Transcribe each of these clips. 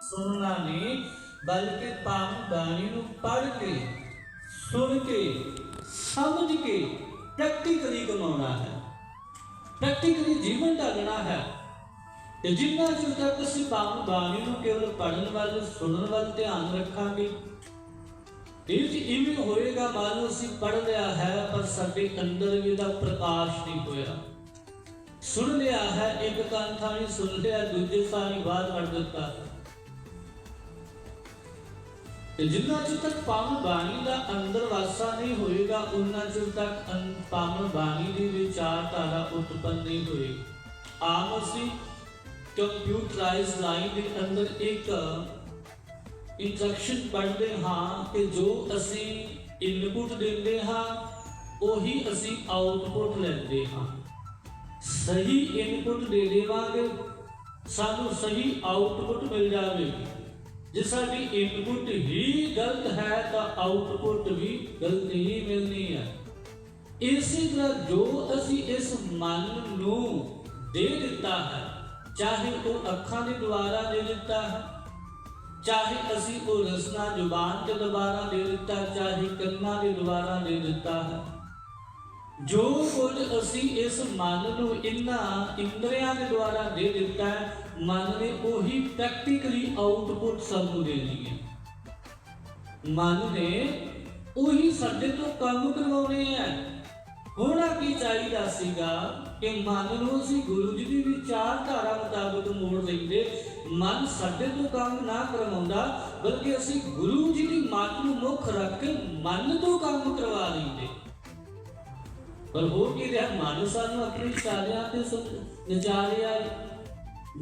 ਸੁਣਨਾ ਨਹੀਂ, ਬਲਕਿ ਪਾਵਨ ਬਾਣੀ ਨੂੰ ਪੜ੍ਹ ਕੇ, ਸੁਣ ਕੇ, ਸਮਝ ਕੇ ਪ੍ਰੈਕਟੀਕਲੀ ਕਮਾਉਣਾ ਹੈ। ਪ੍ਰੈਕਟੀਕਲੀ ਜੀਵਨ ਢਾਲਣਾ ਹੈ। ਤੇ ਜਿੰਨਾ ਚਿਰ ਤੱਕ ਅਸੀਂ ਪਾਵਨ ਬਾਣੀ ਨੂੰ ਕੇਵਲ ਪੜ੍ਹਨ ਵੱਲ, ਸੁਣਨ ਵੱਲ ਧਿਆਨ ਰੱਖਾਂਗੇ, ਇਹ ਜੀ ਇਵੇਂ ਹੋਏਗਾ ਮੰਨ ਅਸੀਂ ਪੜ੍ਹ ਲਿਆ ਹੈ, ਪਰ ਸਾਡੇ ਅੰਦਰ ਵੀ ਦਾ ਪ੍ਰਕਾਸ਼ ਨਹੀਂ ਹੋਇਆ। ਸੁਣ ਲਿਆ ਹੈ, ਇੱਕ ਕੰਨ ਥਾਣੀ ਸੁਣ ਲਿਆ, ਦੂਜੇ ਥਾਣੀ ਬਾਹਰ ਕੱਢ ਦਿੱਤਾ। ਜਿੰਨਾ ਚਿਰ ਤੱਕ ਪਾਵਨ ਬਾਣੀ ਦਾ ਅੰਦਰ ਵਾਸਾ ਨਹੀਂ ਹੋਏਗਾ, ਉਨਾ ਚਿਰ ਤੱਕ ਪਾਵਨ ਬਾਣੀ ਦੀ ਵਿਚਾਰਧਾਰਾ ਉਤਪੰਨ ਨਹੀਂ ਹੋਏਗੀ। ਆਮ ਅਸੀਂ ਕੰਪਿਊਟਰਾਈਜ਼ ਲਾਈਨ ਦੇ ਅੰਦਰ ਇੱਕ ਇੰਸਟਰਕਸ਼ਨ ਪੜ੍ਹਦੇ ਹਾਂ ਕਿ ਜੋ ਅਸੀਂ ਇਨਪੁਟ ਦਿੰਦੇ ਹਾਂ, ਉਹੀ ਅਸੀਂ ਆਉਟਪੁੱਟ ਲੈਂਦੇ ਹਾਂ। ਸਹੀ ਇਨਪੁਟ ਦੇ ਦੇਵਾਂਗੇ, ਸਾਨੂੰ ਸਹੀ ਆਉਟਪੁੱਟ ਮਿਲ ਜਾਵੇਗੀ। ਜੇ ਸਾਡੀ ਇਨਪੁਟ ਹੀ ਗਲਤ ਹੈ ਤਾਂ ਆਉਟਪੁੱਟ ਵੀ ਗਲਤ ਹੀ ਮਿਲਣੀ ਹੈ। ਇਸੇ ਤਰ੍ਹਾਂ ਜੋ ਅਸੀਂ ਇਸ ਮਨ ਨੂੰ ਦੇ ਦਿੱਤਾ ਹੈ, ਚਾਹੇ ਉਹ ਅੱਖਾਂ ਦੇ ਦੁਆਰਾ ਦੇ ਦਿੱਤਾ ਹੈ, ਚਾਹੇ ਅਸੀਂ ਉਹ ਰਸਨਾ ਜ਼ੁਬਾਨ ਦੇ ਦੁਆਰਾ ਦੇ ਦਿੱਤਾ, ਚਾਹੇ ਕੰਨਾਂ ਦੇ ਦੁਆਰਾ ਦੇ ਦਿੱਤਾ ਹੈ ਜੋ ਕੁਝ ਅਸੀਂ ਇਸ ਮਨ ਨੂੰ ਇਨ੍ਹਾਂ ਇੰਦਰੀਆਂ ਦੇ ਦੁਆਰਾ ਦੇ ਦਿੱਤਾ ਹੈ, ਮਨ ਨੇ ਉਹੀ ਪ੍ਰੈਕਟੀਕਲੀ ਆਉਟਪੁੱਟ ਸਾਨੂੰ ਦੇਣੀ ਹੈ। ਮਨ ਨੇ ਉਹੀ ਸਾਡੇ ਤੋਂ ਕੰਮ ਕਰਵਾਉਣੇ ਹੈ। ਹੋਣਾ ਕੀ ਚਾਹੀਦਾ ਸੀਗਾ ਕਿ ਮਨ ਨੂੰ ਅਸੀਂ ਗੁਰੂ ਜੀ ਦੀ ਵਿਚਾਰਧਾਰਾ ਮੁਤਾਬਕ ਮੋੜ ਲੈਂਦੇ। ਮਨ ਸਾਡੇ ਤੋਂ ਕੰਮ ਨਾ ਕਰਵਾਉਂਦਾ, ਬਲਕਿ ਅਸੀਂ ਗੁਰੂ ਜੀ ਦੀ ਮੱਤ ਨੂੰ ਮੁੱਖ ਰੱਖ ਕੇ ਮਨ ਤੋਂ ਕੰਮ ਕਰਵਾ ਲੈਂਦੇ। ਪਰ ਹੋ ਕੀ ਰਿਹਾ? ਮਨ ਸਾਨੂੰ ਆਪਣੀ ਚਾਲਿਆਂ ਤੇ ਨਚਾ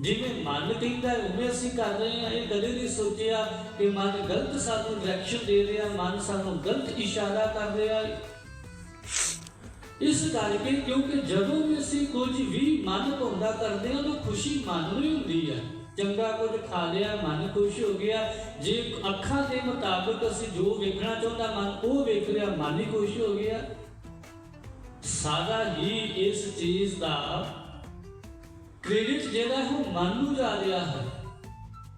ਜਿਵੇਂ ਮਨ ਕਹਿੰਦਾ ਉਵੇਂ ਅਸੀਂ ਕਰ ਰਹੇ ਹਾਂ। ਇਹ ਕਦੇ ਨਹੀਂ ਸੋਚਿਆ ਕਿ ਮਨ ਗਲਤ ਸਾਨੂੰ ਡਾਇਰੈਕਸ਼ਨ ਦੇ ਰਿਹਾ, ਮਨ ਸਾਨੂੰ ਗਲਤ ਇਸ਼ਾਰਾ ਕਰ ਰਿਹਾ ਇਸ ਕਰਕੇ ਕਿਉਂਕਿ ਜਦੋਂ ਵੀ ਅਸੀਂ ਕੁਝ ਵੀ ਮਨ ਪਾਉਂਦਾ ਕਰਦੇ ਹਾਂ, ਤਾਂ ਖੁਸ਼ੀ ਮਨ ਨੂੰ ਹੀ ਹੁੰਦੀ ਹੈ। ਚੰਗਾ ਕੁਝ ਖਾ ਲਿਆ, ਮਨ ਖੁਸ਼ ਹੋ ਗਿਆ। ਜੇ ਅੱਖਾਂ ਦੇ ਮੁਤਾਬਕ ਅਸੀਂ ਜੋ ਵੇਖਣਾ ਚਾਹੁੰਦਾ ਮਨ, ਉਹ ਵੇਖ ਰਿਹਾ ਮਨ ਹੀ ਖੁਸ਼ ਹੋ ਗਿਆ। ਸਾਰਾ ਹੀ ਇਸ ਚੀਜ਼ ਦਾ ਕ੍ਰੈਡਿਟ ਜਿਹੜਾ ਹੈ ਉਹ ਮਨ ਜਾ ਰਿਹਾ ਹੈ।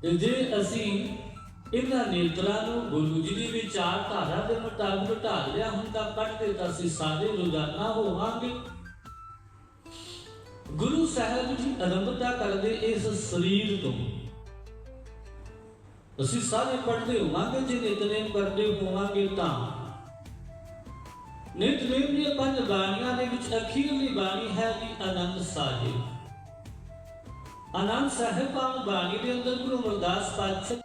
ਤੇ ਜੇ ਅਸੀਂ ਇਹਨਾਂ ਨੇਤਰਾਂ ਨੂੰ ਗੁਰੂ ਜੀ ਦੀ ਵਿਚਾਰਧਾਰਾ ਦੇ ਮੁਤਾਬਕ ਢਾਲ ਲਿਆ ਹੁੰਦਾ ਪੜ੍ਹਦੇ ਤਾਂ ਅਸੀਂ ਸਾਰੇ ਰੋਜ਼ਾਨਾ ਹੋਵਾਂਗੇ। ਗੁਰੂ ਸਾਹਿਬ ਜੀ ਅਰੰਭਤਾ ਕਰਦੇ ਇਸ ਸਰੀਰ ਤੋਂ। ਅਸੀਂ ਸਾਰੇ ਪੜ੍ਹਦੇ ਹੋਵਾਂਗੇ, ਜੇ ਨਿਤਨੇਮ ਕਰਦੇ ਹੋਵਾਂਗੇ ਤਾਂ ਨਿਤਨੇਮ ਦੀਆਂ ਪੰਜ ਬਾਣੀਆਂ ਦੇ ਵਿੱਚ ਅਖੀਰਲੀ ਬਾਣੀ ਹੈ ਜੀ ਆਨੰਦ ਸਾਹਿਬ। ਆਨੰਦ ਸਾਹਿਬ ਬਾਣੀ ਦੇ ਅੰਦਰ ਗੁਰੂ ਅਮਰਦਾਸ ਪਾਤਸ਼ਾਹ